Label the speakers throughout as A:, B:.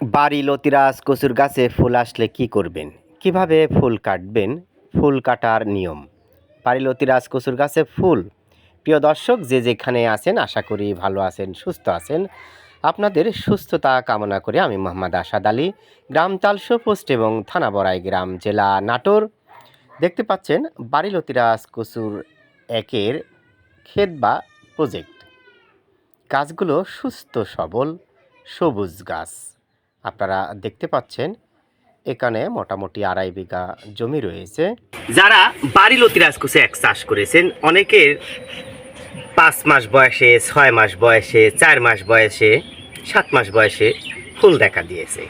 A: বাড়ি লতিরাজ কচুর গাছে ফুল আসলে কি করবেন? কীভাবে ফুল কাটবেন? ফুল কাটার নিয়ম। বাড়ি লতিরাজ কচুর গাছে ফুল। প্রিয় দর্শক, যে যেখানে আছেন, আশা করি ভালো আছেন, সুস্থ আছেন। আপনাদের সুস্থতা কামনা করে আমি মোহাম্মদ আসাদ আলী, গ্রাম চালশো পোস্ট এবং থানা বড়াই গ্রাম জেলা নাটোর। দেখতে পাচ্ছেন, বাড়ি লতিরাজ কচুর একের ক্ষেত বা প্রজেক্ট গাছগুলো সুস্থ সবল, সবুজ গাছ। আপনারা দেখতে পাচ্ছেন, এখানে মোটামুটি আড়াই বিঘা জমি রয়েছে। যারা বাড়ি লতিরাজ কুসে এক চাষ করেছেন, অনেকের পাঁচ মাস বয়সে, ছয় মাস বয়সে, চার মাস বয়সে, সাত মাস বয়সে ফুল দেখা দিয়েছে।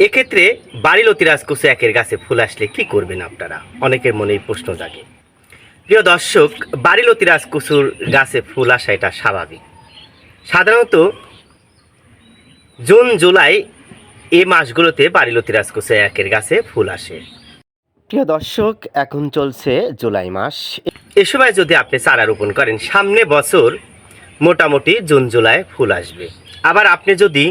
A: এক্ষেত্রে বাড়ি লতিরাজ কুসে একের গাছে ফুল আসলে কি করবেন আপনারা? অনেকের মনেই প্রশ্ন জাগে। প্রিয় দর্শক বাড়ি লতিরাজ কুসুর গাছে ফুল আসা এটা স্বাভাবিক। সাধারণত জুন জুলাই এই মাসগুলোতে বাড়িলতি রাজকুসে একের গাছে ফুল আসে। প্রিয় দর্শক এখন চলছে জুলাই মাস। এ সময় যদি আপনি চারা রোপণ করেন সামনে বছর মোটামুটি জুন জুলাই ফুল আসবে। আবার আপনি যদি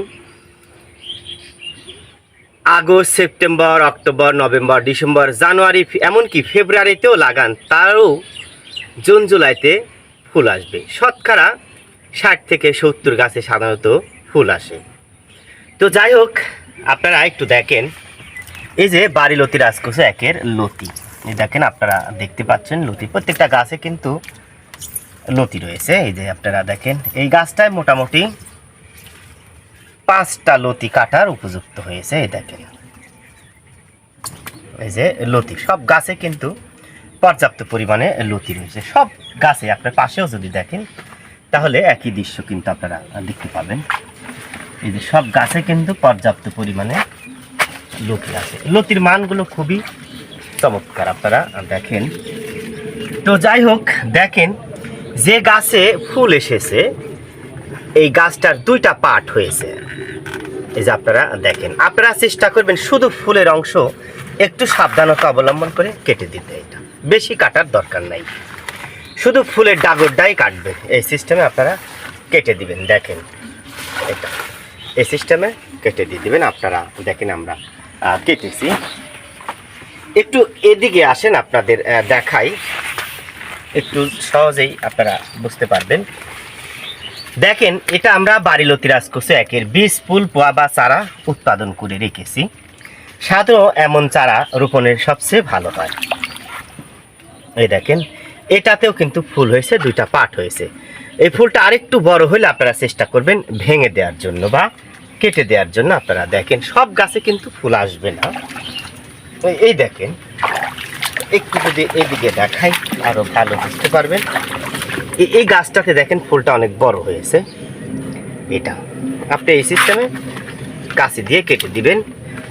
A: August September October November December January এমনকি ফেব্রুয়ারিতেও লাগান তারও জুন জুলাইতে ফুল আসবে। শতকরা ষাট থেকে সত্তর গাছে সাধারণত ফুল আসে। তো যাই হোক, আপনারা একটু দেখেন। এই যে বাড়ি লতি রাজকোষে একের লতি। এই দেখেন, আপনারা দেখতে পাচ্ছেন লতি। প্রত্যেকটা গাছে কিন্তু লতি রয়েছে। এই যে আপনারা দেখেন, এই গাছটায় মোটামুটি পাঁচটা লতি কাটার উপযুক্ত হয়েছে। এই দেখেন, এই যে লতি। সব গাছে কিন্তু পর্যাপ্ত পরিমাণে লতি রয়েছে। সব গাছে আপনার পাশেও যদি দেখেন, তাহলে একই দৃশ্য কিন্তু আপনারা দেখতে পাবেন। এই যে সব গাছে কিন্তু পর্যাপ্ত পরিমাণে লতি আছে। লতির মানগুলো খুবই চমৎকার আপনারা দেখেন। তো যাই হোক, দেখেন যে গাছে ফুল এসেছে, এই গাছটার দুইটা পার্ট হয়েছে। এই যে আপনারা দেখেন, আপনারা চেষ্টা করবেন শুধু ফুলের অংশ একটু সাবধানতা অবলম্বন করে কেটে দিতে এটা। বেশি কাটার দরকার নাই। শুধু ফুলের ডাগরটাই কাটবেন, এই সিস্টেমে আপনারা কেটে দিবেন, দেখেন। এটা। এই সিস্টেমে কেটে দিয়ে দেবেন আপনারা। দেখেন আমরা কেটেছি। একটু এদিকে আসেন আপনাদের দেখাই। একটু সহজেই আপনারা বুঝতে পারবেন। দেখেন, এটা আমরা বাড়ি লতিরাজ কোষে একের বীজ, ফুল, পোয়া বা চারা উৎপাদন করে রেখেছি। সাধারণ এমন চারা রোপণের সবচেয়ে ভালো হয়। এই দেখেন এটাতেও কিন্তু ফুল হয়েছে, দুইটা পাট হয়েছে। এই ফুলটা আরেকটু বড় হলে আপনারা চেষ্টা করবেন ভেঙে দেওয়ার জন্য বা কেটে দেওয়ার জন্য। আপনারা দেখেন, সব গাছে কিন্তু ফুল আসবে না। এই- দেখেন, একটু যদি এদিকে দেখাই, আরও ভালো বুঝতে পারবেন। এই গাছটাতে দেখেন ফুলটা অনেক বড় হয়েছে। এটা আপনি এই সিস্টেমে কাছে দিয়ে কেটে দিবেন।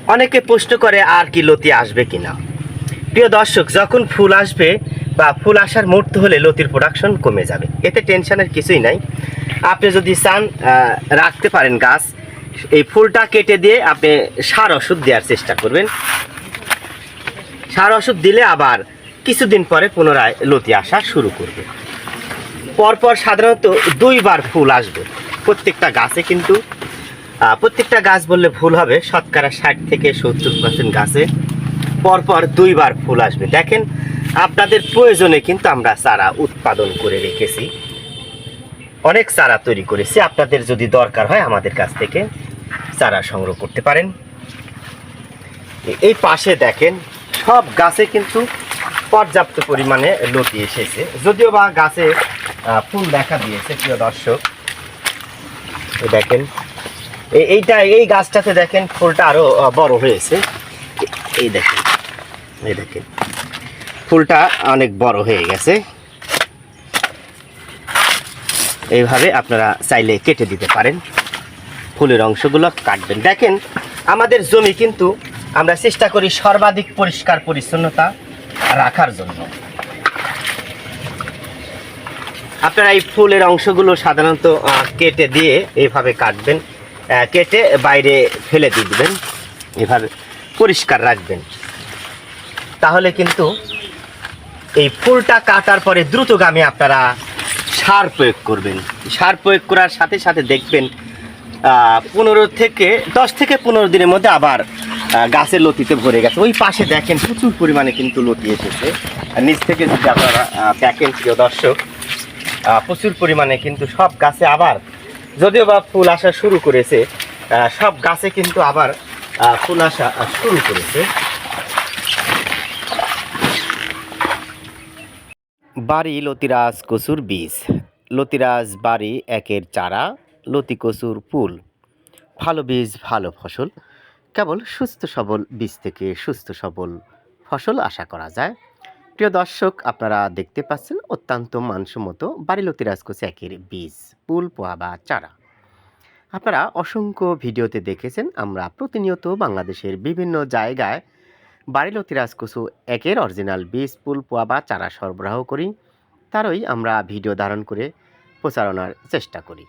A: অনেকে প্রশ্ন করে, আর কি লতি আসবে কিনা? প্রিয় দর্শক, যখন ফুল আসবে বা ফুল আসার মুহূর্ত হলে লতির প্রোডাকশন কমে যাবে। এতে টেনশনের কিছুই নাই। আপনি যদি চান রাখতে পারেন গাছ। এই ফুলটা কেটে দিয়ে আপনি সার ওষুধ দেওয়ার চেষ্টা করবেন। সার ওষুধ দিলে আবার কিছুদিন পরে পুনরায় লতি আসা শুরু করবে। পরপর সাধারণত দুইবার ফুল আসবে। প্রত্যেকটা গাছে কিন্তু প্রত্যেকটা গাছ বললে ভুল হবে। শতকরা ষাট থেকে সত্তর পার্সেন্ট গাছে পরপর দুইবার ফুল আসবে। দেখেন আপনাদের প্রয়োজনে কিন্তু আমরা চারা উৎপাদন করে রেখেছি। অনেক চারা তৈরি করেছি। আপনাদের যদি দরকার হয় আমাদের কাছ থেকে চারা সংগ্রহ করতে পারেন। এই পাশে দেখেন সব গাছে কিন্তু পর্যাপ্ত পরিমাণে লতি এসেছে। যদিও বা গাছে ফুল দেখা দিয়েছে প্রিয় দর্শক। দেখেন এইটা এই গাছটাতে দেখেন ফুলটা আরও আহ, বড় হয়েছে। এই দেখেন এই দেখেন। ফুলটা অনেক বড় হয়ে গেছে। এইভাবে আপনারা চাইলে কেটে দিতে পারেন। ফুলের অংশগুলো কাটবেন। দেখেন, আমাদের জমি কিন্তু আমরা চেষ্টা করি সর্বাধিক পরিষ্কার পরিচ্ছন্নতা রাখার জন্য। আপনারা এই ফুলের অংশগুলো সাধারণত কেটে দিয়ে এইভাবে কাটবেন। কেটে বাইরে ফেলে দিবেন। এভাবে পরিষ্কার রাখবেন। তাহলে কিন্তু এই ফুলটা কাটার পরে দ্রুতগামী আপনারা সার প্রয়োগ করবেন। সার প্রয়োগ করার সাথে সাথে দেখবেন পনেরো থেকে, দশ থেকে পনেরো দিনের মধ্যে আবার গাছের লতিতে ভরে গেছে। ওই পাশে দেখেন প্রচুর পরিমাণে কিন্তু লতি এসেছে। নিচ থেকে যদি আপনারা দেখেন, প্রিয় দর্শক প্রচুর পরিমাণে কিন্তু সব গাছে আবার, যদিও বা ফুল আসা শুরু করেছে সব গাছে কিন্তু আবার ফুল আসা শুরু করেছে। বাড়ি লতিরাজ কচুর বীজ। লতিরাজ বাড়ি একের চারা, লতি কচুর পুল ভালো বীজ, ভালো ফসল। কেবল সুস্থ সবল বীজ থেকে সুস্থ সবল ফসল আশা করা যায়। প্রিয় দর্শক, আপনারা দেখতে পাচ্ছেন অত্যন্ত মানসম্মত বাড়ি লতিরাজ কচু একের বীজ পুল পোয়া বা চারা। আপনারা অসংখ্য ভিডিওতে দেখেছেন আমরা প্রতিনিয়ত বাংলাদেশের বিভিন্ন জায়গায় বাড়িলতি রাজকসু একের অরিজিনাল বীজ পুল পোয়া বা চারা সরবরাহ করি। তারই আমরা ভিডিও ধারণ করে প্রচারণার চেষ্টা করি।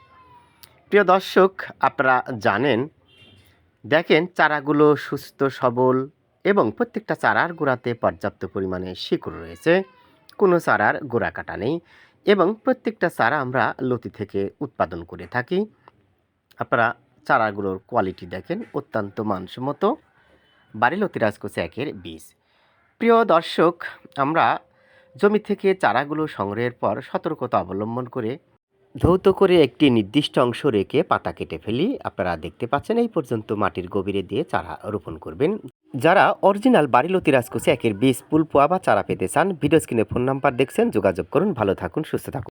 A: প্রিয় দর্শক, আপনারা জানেন, দেখেন চারাগুলো সুস্থ, সবল এবং প্রত্যেকটা চারার গোড়াতে পর্যাপ্ত পরিমাণে শিকড় রয়েছে। কোনো চারার গোড়া কাটা নেই এবং প্রত্যেকটা চারা আমরা লতি থেকে উৎপাদন করে থাকি। আপনারা চারাগুলোর কোয়ালিটি দেখেন, অত্যন্ত মানসম্মত। বাড়িলতি রাজকোষ একের বীজ। প্রিয় দর্শক, আমরা জমি থেকে চারাগুলো সংগ্রহের পর সতর্কতা অবলম্বন করে ধৌত করে একটি নির্দিষ্ট অংশ রেখে পাতা কেটে ফেলি। আপনারা দেখতে পাচ্ছেন এই পর্যন্ত মাটির গভীরে দিয়ে চারা রোপণ করবেন। যারা অরিজিনাল বাড়িলতি রাজকোষে একের বীজ, পুল, পোয়া বা চারা পেতে চান, ভিডিও স্ক্রিনে ফোন নাম্বার দেখছেন, যোগাযোগ করুন। ভালো থাকুন, সুস্থ থাকুন।